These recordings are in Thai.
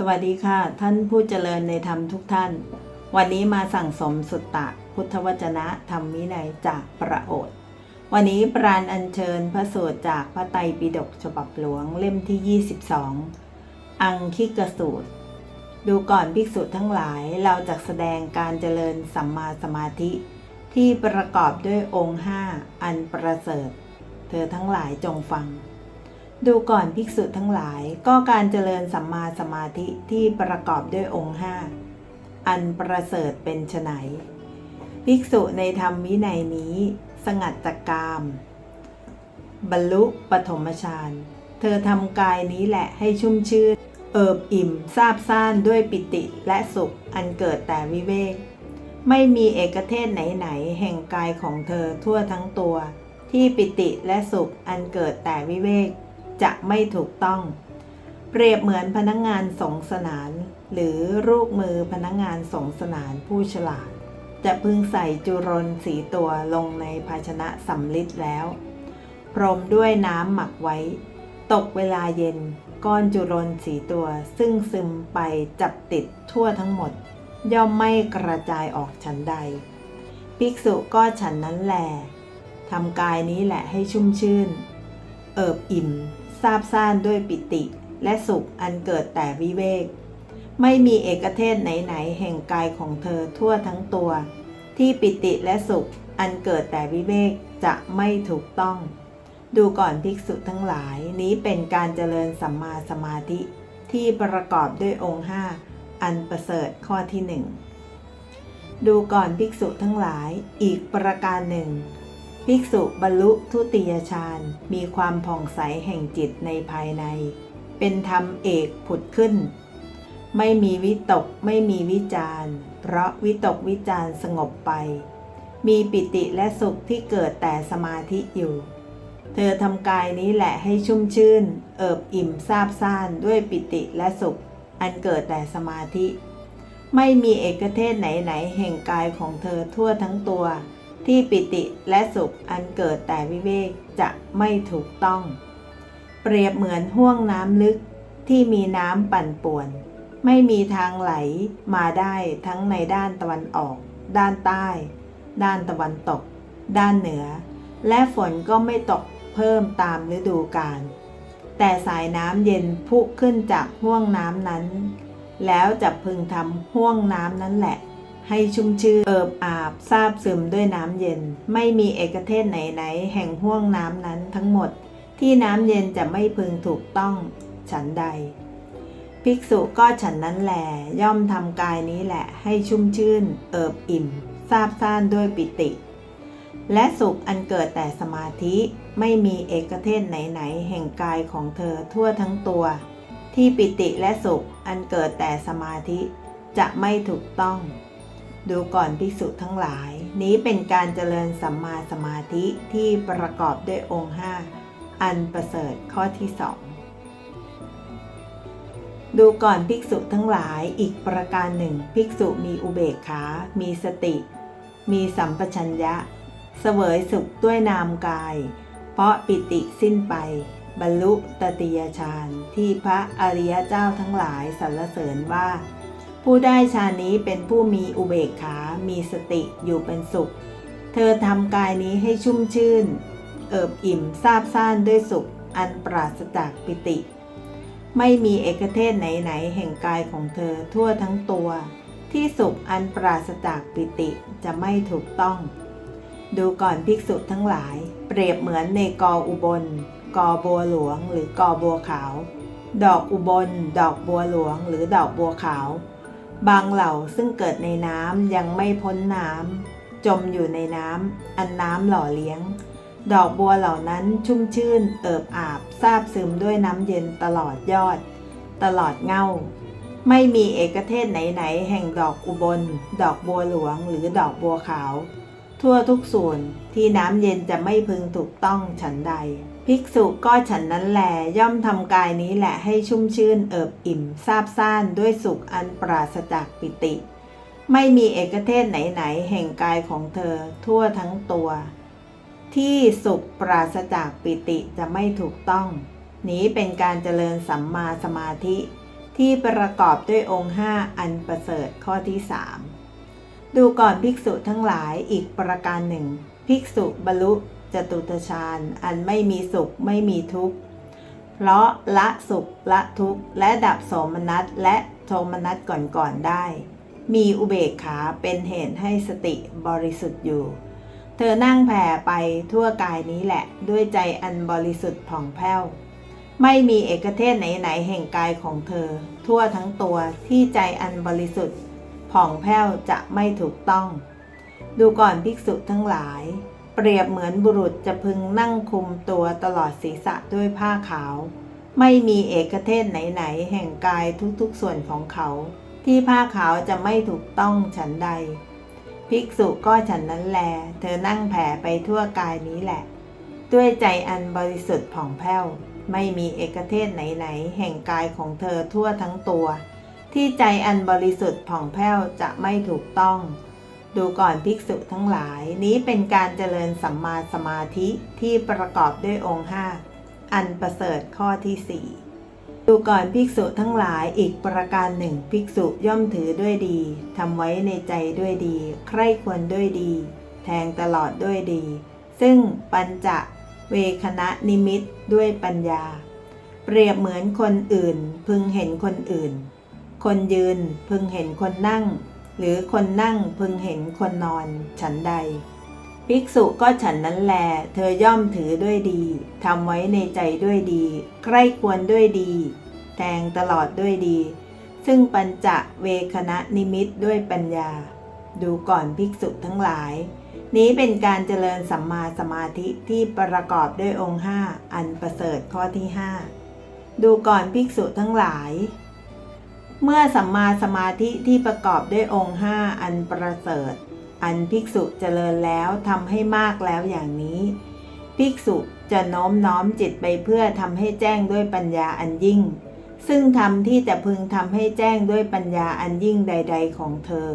สวัสดีค่ะ ท่านผู้เจริญในธรรมทุกท่าน วันนี้มาสั่งสมสุตตะ พุทธวจนะธรรมวินัยจากประโอษฐ์วันนี้ปราณอัญเชิญพระสูตรจากพระไตรปิฎกฉบับหลวงเล่มที่ 22 อังคิกสูตร ดูก่อนภิกษุทั้งหลายเราจะแสดงการเจริญสัมมาสมาธิ ที่ประกอบด้วยองค์ห้าอันประเสริฐ เธอทั้งหลายจงฟัง ดูก่อนภิกษุทั้งหลายก็การเจริญสัมมาสมาธิที่ประกอบด้วยองค์ห้าอันประเสริฐเป็นไฉนภิกษุในธรรมวินัยนี้ สงัดจากกาม บรรลุปฐมฌานเธอทำกายนี้แหละให้ชุ่มชื่น เอิบอิ่มซาบซ่านด้วยปิติและสุขอันเกิดแต่วิเวก ไม่มีเอกเทศไหนๆแห่งกายของเธอทั่วทั้งตัว ที่ปิติและสุขอันเกิดแต่วิเวก จะไม่ถูกต้อง เปรียบเหมือนพนักงงานสงสนาน หรือรูปมือพนักงงานสงสนานผู้ฉลาด จะพึงใส่จุรนสีตัวลงในภาชนะสำลิดแล้ว พรมด้วยน้ำหมักไว้ ตกเวลาเย็นก้อนจุรนสีตัวซึ่งซึมไปจับติดทั่วทั้งหมด ย่อมไม่กระจายออกฉันใด ภิกษุก็ฉันนั้นแหลทำกายนี้แหละให้ชุ่มชื่น เอิบอิ่ม ซาบซ่านด้วยปิติ และสุขอันเกิดแต่วิเวก ไม่มีเอกเทศไหนๆแห่งกายของเธอทั่วทั้งตัว ที่ปิติและสุขอันเกิดแต่วิเวกจะไม่ถูกต้อง ดูก่อนภิกษุทั้งหลายนี้เป็นการเจริญสัมมาสมาธิที่ประกอบด้วยองค์ห้าอันประเสริฐข้อที่หนึ่งดูก่อนภิกษุทั้งหลายอีกประการหนึ่ง ภิกษุบรรลุทุติยฌานมีความผ่องใสแห่งจิตในภายใน เป็นธรรมเอกผุดขึ้น ไม่มีวิตกไม่มีวิจารเพราะวิตกวิจารสงบไป มีปิติและสุขที่เกิดแต่สมาธิอยู่ เธอทำกายนี้แหละให้ชุ่มชื่น เอิบอิ่มซาบซ่านด้วยปิติและสุข อันเกิดแต่สมาธิ ไม่มีเอกเทศไหนๆแห่งกายของเธอทั่วทั้งตัว ที่ปิติและสุขอันเกิดแต่วิเวกจะไม่ถูกต้อง เปรียบเหมือนห่วงน้ำลึกที่มีน้ำปั่นป่วน ไม่มีทางไหลมาได้ทั้งในด้านตะวันออก ด้านใต้ ด้านตะวันตก ด้านเหนือ และฝนก็ไม่ตกเพิ่มตามฤดูกาลแต่สายน้ำเย็นพุขึ้นจากห่วงน้ำนั้น แล้วจะพึงทำห่วงน้ำนั้นแหละ ให้ชุ่มชื่นเอิบอาบซาบซึมด้วยน้ำเย็น ไม่มีเอกเทศไหนๆแห่งห่วงน้ำนั้นทั้งหมด ที่น้ำเย็นจะไม่พึงถูกต้องฉันใด ภิกษุก็ฉันนั้นแหลย่อมทำกายนี้แหละให้ชุ่มชื่น เอิบอิ่มซาบซ่านด้วยปิติ และสุขอันเกิดแต่สมาธิไม่มีเอกเทศไหนๆแห่งกายของเธอทั่วทั้งตัว ที่ปิติและสุขอันเกิดแต่สมาธิจะไม่ถูกต้อง ดูก่อนภิกษุทั้งหลาย นี้เป็นการเจริญสัมมาสมาธิที่ประกอบด้วยองค์ห้าอันประเสริฐข้อที่สองดูก่อนภิกษุทั้งหลายอีกประการหนึ่ง ภิกษุมีอุเบกขา มีสติ มีสัมปชัญญะ เสวยสุขด้วยนามกาย เพราะปิติสิ้นไป บรรลุตติยฌานที่พระอริยเจ้าทั้งหลายสรรเสริญว่า ผู้ได้ฌานนี้เป็นผู้มีอุเบกขา มีสติอยู่เป็นสุข เธอทำกายนี้ให้ชุ่มชื่น เอิบอิ่มซาบซ่านด้วยสุข อันปราศจากปิติ ไม่มีเอกเทศไหนๆแห่งกายของเธอทั่วทั้งตัว ที่สุขอันปราศจากปิติจะไม่ถูกต้อง ดูก่อนภิกษุทั้งหลาย เปรียบเหมือนในกออุบล กอบัวหลวงหรือกอบัวขาว ดอกอุบล ดอกบัวหลวงหรือดอกบัวขาว บางเหล่าซึ่งเกิดในน้ำยังไม่พ้นน้ำจมอยู่ในน้ำอันน้ำหล่อเลี้ยง ดอกบัวเหล่านั้นชุ่มชื่น เอิบอาบซาบซึมด้วยน้ำเย็นตลอดยอด ตลอดเงาไม่มีเอกเทศไหนๆแห่งดอกอุบล ดอกบัวหลวงหรือดอกบัวขาว ทั่วทุกส่วนที่น้ำเย็นจะไม่พึงถูกต้องฉันใด ภิกษุก็ฉันนั้นแหลย่อมทำกายนี้แหละให้ชุ่มชื่นเอิบอิ่มซาบซ่านด้วยสุขอันปราศจากปิติ ไม่มีเอกเทศไหนๆแห่งกายของเธอทั่วทั้งตัว ที่สุขปราศจากปิติจะไม่ถูกต้อง นี้เป็นการเจริญสัมมาสมาธิ ที่ประกอบด้วยองค์ห้าอันประเสริฐข้อที่สามดูก่อนภิกษุทั้งหลายอีกประการหนึ่ง ภิกษุบรรลุ จตุตฌานอันไม่มีสุขไม่มีทุกข์ เพราะละสุขละทุกข์ และดับโสมนัสและโทมนัสก่อนๆได้ มีอุเบกขาเป็นเหตุให้สติบริสุทธิ์อยู่ เธอนั่งแผ่ไปทั่วกายนี้แหละด้วยใจอันบริสุทธิ์ผ่องแผ้ว ไม่มีเอกเทศไหนๆแห่งกายของเธอ ทั่วทั้งตัวที่ใจอันบริสุทธิ์ผ่องแผ้วจะไม่ถูกต้อง ดูก่อนภิกษุทั้งหลาย เปรียบเหมือนบุรุษจะพึงนั่งคุมตัวตลอดศีรษะด้วยผ้าขาว ไม่มีเอกเทศไหนๆแห่งกายทุกๆส่วนของเขา ที่ผ้าขาวจะไม่ถูกต้องฉันใด ภิกษุก็ฉันนั้นแล เธอนั่งแผ่ไปทั่วกายนี้แหละ ด้วยใจอันบริสุทธิ์ผ่องแผ้ว ไม่มีเอกเทศไหนๆแห่งกายของเธอทั่วทั้งตัว ที่ใจอันบริสุทธิ์ผ่องแผ้วจะไม่ถูกต้อง ดูก่อนภิกษุทั้งหลาย นี้เป็นการเจริญสัมมาสมาธิที่ประกอบด้วยองค์ห้าอันประเสริฐข้อที่สี่ดูก่อนภิกษุทั้งหลายอีกประการหนึ่งภิกษุย่อมถือด้วยดีทำไว้ในใจด้วยดี ใคร่ควรด้วยดี แทงตลอดด้วยดี ซึ่งปัญจะเวคณะนิมิตด้วยปัญญา เปรียบเหมือนคนอื่น พึงเห็นคนอื่น คนยืนพึงเห็นคนนั่ง หรือคนนั่งพึงเห็นคนนอนฉันใด ภิกษุก็ฉันนั้นแล เธอย่อมถือด้วยดีทำไว้ในใจด้วยดี ใกล้ควรด้วยดี แทงตลอดด้วยดี ซึ่งปัญจะเวคณะนิมิตด้วยปัญญา ดูก่อนภิกษุทั้งหลาย นี้เป็นการเจริญสัมมาสมาธิที่ประกอบด้วยองค์ห้าอันประเสริฐข้อที่ห้าดูก่อนภิกษุทั้งหลาย เมื่อสัมมาสมาธิที่ประกอบด้วยองค์ห้าอันประเสริฐ อันภิกษุเจริญแล้วทำให้มากแล้วอย่างนี้ ภิกษุจะโน้มน้อมจิตไปเพื่อทำให้แจ้งด้วยปัญญาอันยิ่ง ซึ่งธรรมที่จะพึงทำให้แจ้งด้วยปัญญาอันยิ่งใด ๆ ของเธอ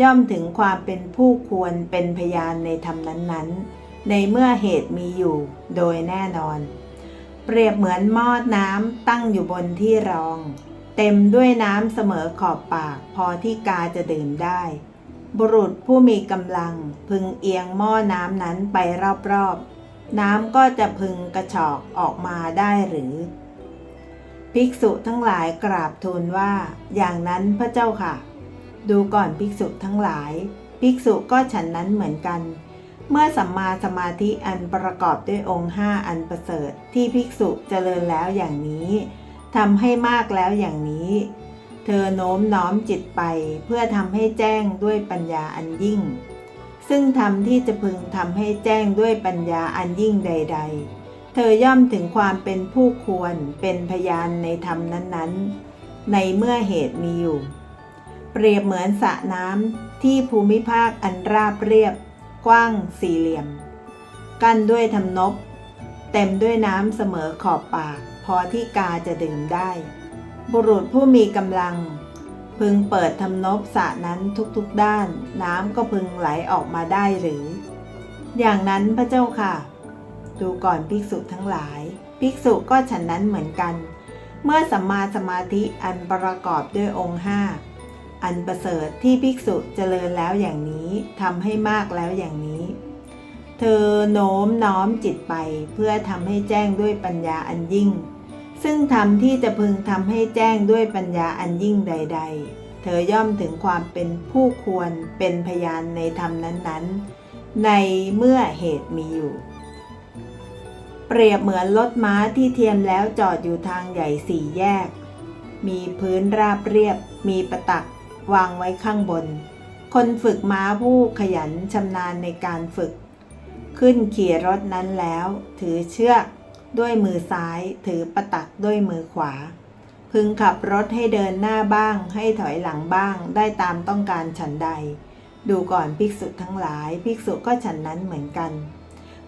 ย่อมถึงความเป็นผู้ควรเป็นพยานในธรรมนั้นๆ ในเมื่อเหตุมีอยู่โดยแน่นอน เปรียบเหมือนหม้อน้ำตั้งอยู่บนที่รอง เต็มด้วยน้ำเสมอขอบปากพอที่กาจะดื่มได้ บุรุษผู้มีกำลังพึงเอียงหม้อน้ำนั้นไปรอบๆ น้ำก็จะพึงกระชอกออกมาได้หรือ ภิกษุทั้งหลายกราบทูลว่า อย่างนั้นพระเจ้าค่ะ ดูก่อนภิกษุทั้งหลาย ภิกษุก็ฉันนั้นเหมือนกันเมื่อสัมมาสมาธิอันประกอบด้วยองค์ห้าอันประเสริฐที่ภิกษุเจริญแล้วอย่างนี้ ทำให้มากแล้วอย่างนี้ เธอโน้มน้อมจิตไปเพื่อทำให้แจ้งด้วยปัญญาอันยิ่ง ซึ่งธรรมที่จะพึงทำให้แจ้งด้วยปัญญาอันยิ่งใด ๆ เธอย่อมถึงความเป็นผู้ควรเป็นพยานในธรรมนั้นๆ ในเมื่อเหตุมีอยู่ เปรียบเหมือนสระน้ำที่ภูมิภาคอันราบเรียบ กว้างสี่เหลี่ยม กั้นด้วยทำนบ เต็มด้วยน้ำเสมอขอบปาก พอที่กาจะดื่มได้ บุรุษผู้มีกำลัง พึงเปิดทำนบสระนั้นทุกๆด้าน น้ำก็พึงไหลออกมาได้หรือ อย่างนั้นพระเจ้าค่ะ ดูก่อนภิกษุทั้งหลาย ภิกษุก็ฉันนั้นเหมือนกัน เมื่อสัมมาสมาธิอันประกอบด้วยองค์ห้าอันประเสริฐที่ภิกษุเจริญแล้วอย่างนี้ทำให้มากแล้วอย่างนี้ เธอโน้มน้อมจิตไปเพื่อทำให้แจ้งด้วยปัญญาอันยิ่ง ซึ่งธรรมที่จะพึงทำให้แจ้งด้วยปัญญาอันยิ่งใด ๆ เธอย่อมถึงความเป็นผู้ควรเป็นพยานในธรรมนั้นๆ ในเมื่อเหตุมีอยู่ เปรียบเหมือนรถม้าที่เทียมแล้วจอดอยู่ทางใหญ่สี่แยก มีพื้นราบเรียบ มีประตักวางไว้ข้างบน คนฝึกม้าผู้ขยันชำนาญในการฝึก ขึ้นขี่รถนั้นแล้ว ถือเชือก ด้วยมือซ้ายถือประตักด้วยมือขวา พึงขับรถให้เดินหน้าบ้าง ให้ถอยหลังบ้างได้ตามต้องการฉันใด ดูก่อนภิกษุทั้งหลาย ภิกษุก็ฉันนั้นเหมือนกัน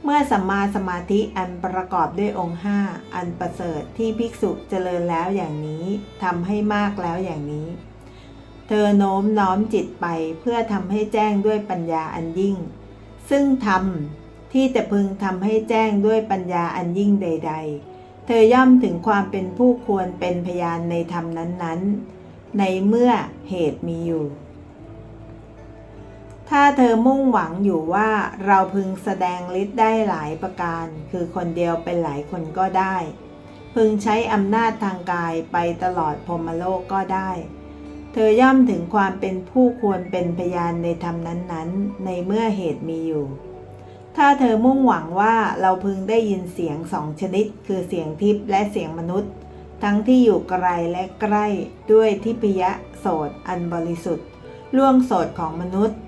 เมื่อสัมมาสมาธิอันประกอบด้วยองค์ห้าอันประเสริฐที่ภิกษุเจริญแล้วอย่างนี้ทำให้มากแล้วอย่างนี้ เธอโน้มน้อมจิตไปเพื่อทำให้แจ้งด้วยปัญญาอันยิ่ง ซึ่งธรรม ที่จะพึงทำให้แจ้งด้วยปัญญาอันยิ่งใด ๆ เธอย่อมถึงความเป็นผู้ควรเป็นพยานในธรรมนั้นๆ ในเมื่อเหตุมีอยู่ ถ้าเธอมุ่งหวังอยู่ว่าเราพึงแสดงฤทธิ์ได้หลายประการ คือคนเดียวเป็นหลายคนก็ได้ พึงใช้อำนาจทางกายไปตลอดพรมโลกก็ได้เธอย่อมถึงความเป็นผู้ควรเป็นพยานในธรรมนั้นๆ ในเมื่อเหตุมีอยู่ ถ้าเธอมุ่งหวังว่าเราพึงได้ยินเสียงสองชนิด คือเสียงทิพย์และเสียงมนุษย์ ทั้งที่อยู่ไกลและใกล้ด้วยทิพยโสตอันบริสุทธิ์ล่วงโสตของมนุษย์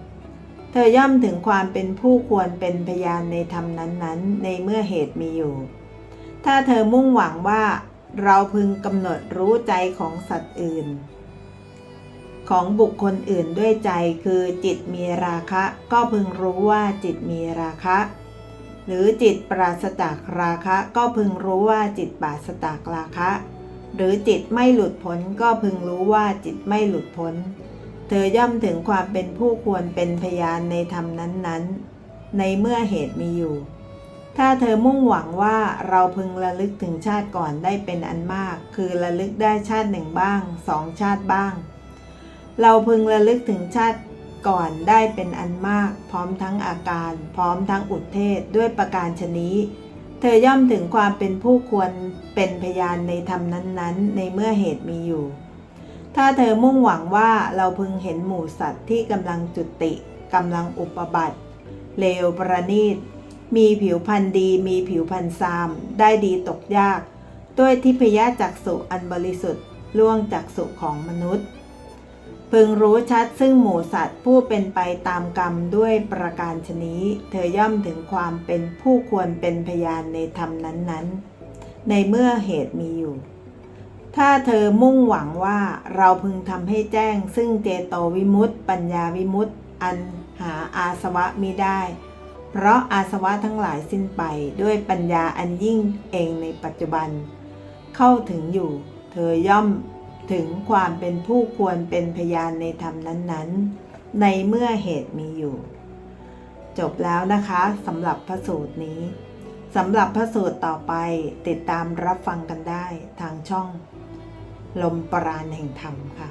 เธอย่อมถึงความเป็นผู้ควรเป็นพยานในธรรมนั้นๆ ในเมื่อเหตุมีอยู่ ถ้าเธอมุ่งหวังว่าเราพึงกำหนดรู้ใจของสัตว์อื่น ของบุคคลอื่นด้วยใจคือจิตมีราคะ ก็พึงรู้ว่าจิตมีราคะ หรือจิตปราศจากราคะ ก็พึงรู้ว่าจิตปราศจากราคะ หรือจิตไม่หลุดพ้นก็พึงรู้ว่าจิตไม่หลุดพ้น เธอย่อมถึงความเป็นผู้ควรเป็นพยานในธรรมนั้นๆ ในเมื่อเหตุมีอยู่ ถ้าเธอมุ่งหวังว่าเราพึงระลึกถึงชาติก่อนได้เป็นอันมาก คือระลึกได้ชาติหนึ่งบ้างสองชาติบ้าง เราพึงระลึกถึงชาติก่อนได้เป็นอันมาก พร้อมทั้งอาการ พร้อมทั้งอุทเทศด้วยประการชนี้ เธอย่อมถึงความเป็นผู้ควรเป็นพยานในธรรมนั้นๆ ในเมื่อเหตุมีอยู่ ถ้าเธอมุ่งหวังว่าเราพึงเห็นหมู่สัตว์ที่กำลังจุติกำลังอุปบัติเลวประณีต มีผิวพรรณดี มีผิวพรรณซาม ได้ดีตกยาก ด้วยทิพยจักษุอันบริสุทธิ์ล่วงจักษุของมนุษย์ พึงรู้ชัดซึ่งหมู่สัตว์ผู้เป็นไปตามกรรมด้วยประการชนี้ เธอย่อมถึงความเป็นผู้ควรเป็นพยานในธรรมนั้นๆ ในเมื่อเหตุมีอยู่ ถ้าเธอมุ่งหวังว่าเราพึงทำให้แจ้ง ซึ่งเจโตวิมุตติปัญญาวิมุตติอันหาอาสวะมิได้ เพราะอาสวะทั้งหลายสิ้นไปด้วยปัญญาอันยิ่งเองในปัจจุบัน เข้าถึงอยู่ เธอย่อม ถึงความเป็นผู้ควรเป็นพยานในธรรมนั้นๆ ในเมื่อเหตุมีอยู่ จบแล้วนะคะสำหรับพระสูตรนี้สำหรับพระสูตรต่อไปติดตามรับฟังกันได้ทางช่อง ลมปราณแห่งธรรมค่ะ